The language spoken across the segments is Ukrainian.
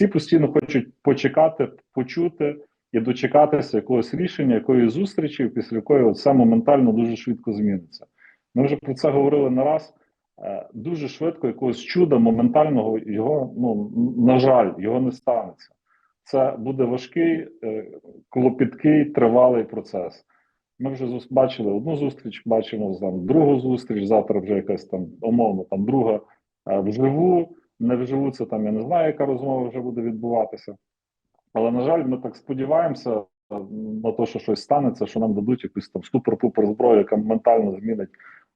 всі постійно хочуть почекати, почути і дочекатися якогось рішення, якоїсь зустрічі, після якої от все моментально дуже швидко зміниться. Ми вже про це говорили не раз. Е, Дуже швидко якогось чуда моментального його, ну на жаль, його не станеться. Це буде важкий, е, клопіткий, тривалий процес. Ми вже бачили одну зустріч, бачимо там другу зустріч. Завтра вже якась там умовно, там друга е, вживу, не вживу. Це там я не знаю, яка розмова вже буде відбуватися. Але на жаль, ми так сподіваємося на те, що щось станеться, що нам дадуть якусь там супер-пупер зброю, яка моментально змінить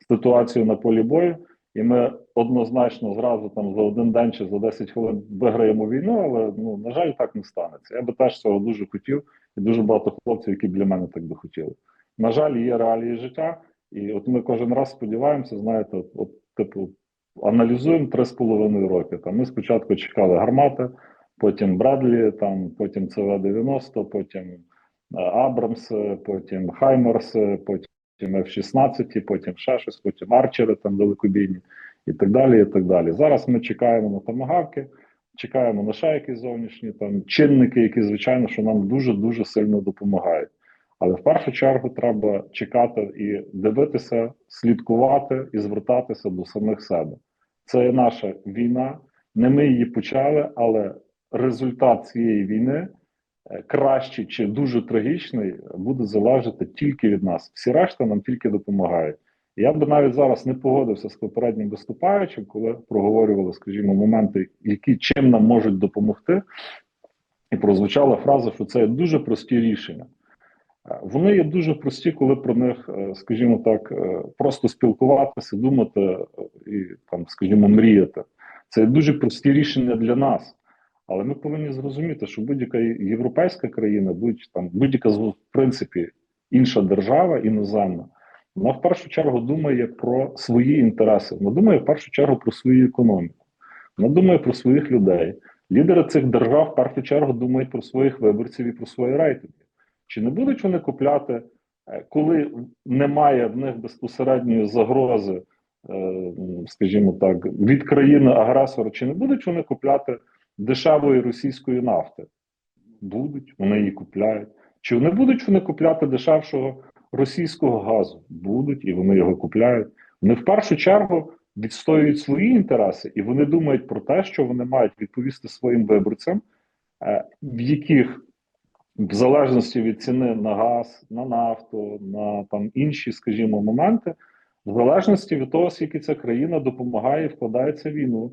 ситуацію на полі бою. І ми однозначно зразу там за один день чи за 10 хвилин виграємо війну, але ну на жаль, так не станеться. Я би теж цього дуже хотів, і дуже багато хлопців, які біля мене так би хотіли. На жаль, є реалії життя, і от ми кожен раз сподіваємося, знаєте, от, от типу аналізуємо три з половиною роки. Там ми спочатку чекали гармати, потім Бредлі, там потім ЦВ-90, потім е, Абрамси, потім Хаймерси, потім F-16, потім ще щось, потім Арчери там далекобійні і так далі. і так далі. Зараз ми чекаємо на томагавки, чекаємо на ще якісь зовнішні там чинники, які, звичайно, що нам дуже-дуже сильно допомагають. Але в першу чергу треба чекати і дивитися, слідкувати і звертатися до самих себе. Це наша війна, не ми її почали, але результат цієї війни е, кращий чи дуже трагічний буде залежати тільки від нас. Всі решта нам тільки допомагають. Я би навіть зараз не погодився з попереднім виступаючим, коли проговорювали, скажімо, моменти, які чим нам можуть допомогти, і прозвучала фраза, що це дуже прості рішення. Е, Вони є дуже прості, коли про них, е, скажімо так, е, просто спілкуватися, думати і там, скажімо, мріяти. Це дуже прості рішення для нас. Але ми повинні зрозуміти, що будь-яка європейська країна, будь там будь-яка в принципі інша держава іноземна, вона в першу чергу думає про свої інтереси. Вона думає в першу чергу про свою економіку. Вона думає про своїх людей. Лідери цих держав в першу чергу думають про своїх виборців і про свої рейтинги. Чи не будуть вони купляти, е, коли немає в них безпосередньої загрози, е, скажімо так, від країни-агресора, чи не будуть вони купляти дешевої російської нафти? Будуть, вони її купляють. Чи не будуть вони купляти дешевшого російського газу? Будуть і вони його купляють. Вони в першу чергу відстоюють свої інтереси, і вони думають про те, що вони мають відповісти своїм виборцям, е, в яких в залежності від ціни на газ, на нафту, на там інші, скажімо, моменти, в залежності від того, скільки ця країна допомагає і вкладається війну,